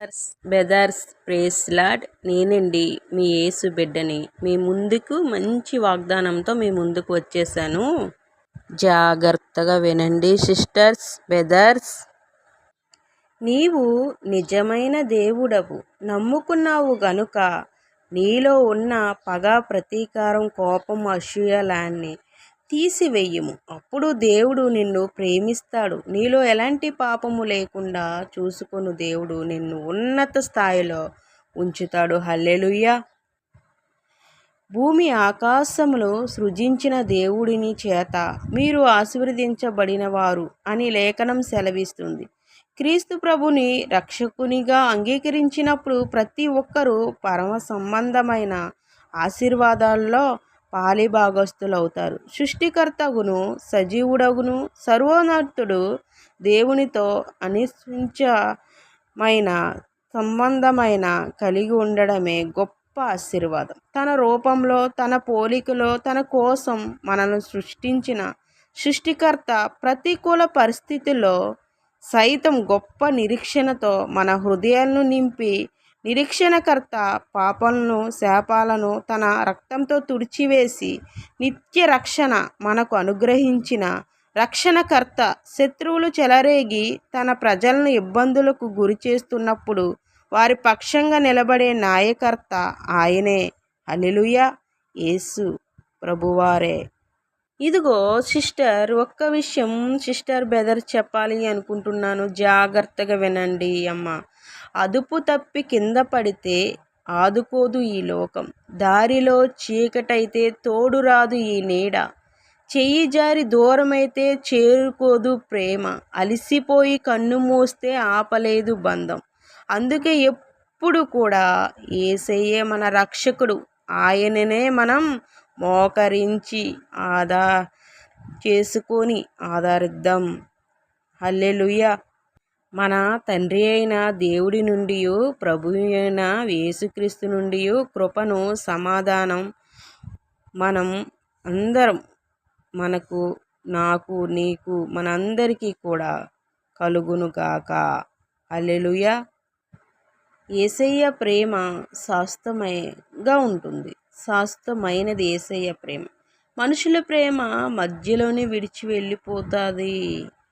Brothers బెదర్స్ praise lord నేనండి మీ యేసు బిడ్డని. మీ ముందుకు మంచి వాగ్దానంతో మీ ముందుకు వచ్చేసాను. జాగ్రత్తగా వినండి సిస్టర్స్ బెదర్స్ నీవు నిజమైన దేవుడవు నమ్ముకున్నావు గనుక నీలో ఉన్న పగ ప్రతీకారం కోపం అసూయలాన్ని తీసివేయము. అప్పుడు దేవుడు నిన్ను ప్రేమిస్తాడు. నీలో ఎలాంటి పాపము లేకుండా చూసుకొను దేవుడు. నిన్ను ఉన్నత స్థాయిలో ఉంచుతాడు. హల్లెలుయ్యా భూమి ఆకాశములు సృజించిన దేవుడిని చేత మీరు ఆశీర్వదించబడిన వారు అని లేఖనం సెలవిస్తుంది. క్రీస్తు ప్రభుని రక్షకునిగా అంగీకరించినప్పుడు ప్రతి ఒక్కరూ పరమ సంబంధమైన ఆశీర్వాదాల్లో పాలిభాగస్తులవుతారు సృష్టికర్తగును సజీవుడగును సర్వోన్నతుడు దేవునితో అనిశ్చించమైన సంబంధమైన కలిగి ఉండడమే గొప్ప ఆశీర్వాదం. తన రూపంలో తన పోలికలో తన కోసం మనను సృష్టించిన సృష్టికర్త ప్రతికూల పరిస్థితుల్లో సైతం గొప్ప నిరీక్షణతో మన హృదయాలను నింపి నిరీక్షణకర్త పాపలను శాపాలను తన రక్తంతో తుడిచివేసి నిత్య రక్షణ మనకు అనుగ్రహించిన రక్షణకర్త శత్రువులు చెలరేగి తన ప్రజలను ఇబ్బందులకు గురి చేస్తున్నప్పుడు వారి పక్షంగా నిలబడే నాయకర్త ఆయనే. అలెలుయ యేసు ప్రభువారే. ఇదిగో సిస్టర్ ఒక్క విషయం సిస్టర్ బెదర్ చెప్పాలి అనుకుంటున్నాను. జాగ్రత్తగా వినండి అమ్మ. అదుపు తప్పి కింద పడితే ఆదుకోదు ఈ లోకం. దారిలో చీకటైతే తోడు రాదు ఈ నీడ. చెయ్యి జారి దూరమైతే చేరుకోదు ప్రేమ. అలిసిపోయి కన్ను మూస్తే ఆపలేదు బంధం. అందుకే ఎప్పుడు కూడా ఏసయ్యే మన రక్షకుడు. ఆయననే మనం మోకరించి ఆదా చేసుకొని ఆధారిద్దాం హల్లెలుయ్య మన తండ్రి అయిన దేవుడి నుండి ప్రభు అయిన యేసుక్రీస్తు నుండి కృపను సమాధానం మనం అందరం మనకు నాకు నీకు మనందరికీ కూడా కలుగునుగాక అల్లెలుయ ఏసయ్య ప్రేమ శాస్తమయంగా ఉంటుంది. శాస్త్రమైనది ఏసయ్య ప్రేమ. మనుషుల ప్రేమ మధ్యలోనే విడిచి వెళ్ళిపోతుంది.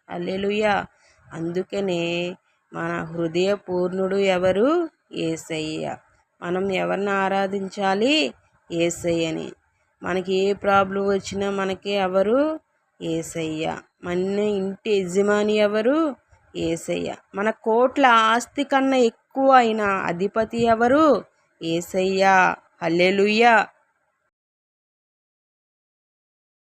అల్లెలుయా అందుకనే మన హృదయపూర్ణుడు ఎవరు? ఏసయ్య. మనం ఎవరిని ఆరాధించాలి? ఏసయ్యని. మనకి ఏ ప్రాబ్లం వచ్చినా మనకి ఎవరు? ఏసయ్య. మన ఇంటి యజమాని ఎవరు? ఏసయ్య. మన కోట్ల ఆస్తి కన్నా ఎక్కువ అయిన అధిపతి ఎవరు? ఏసయ్య. హల్లెలుయ్య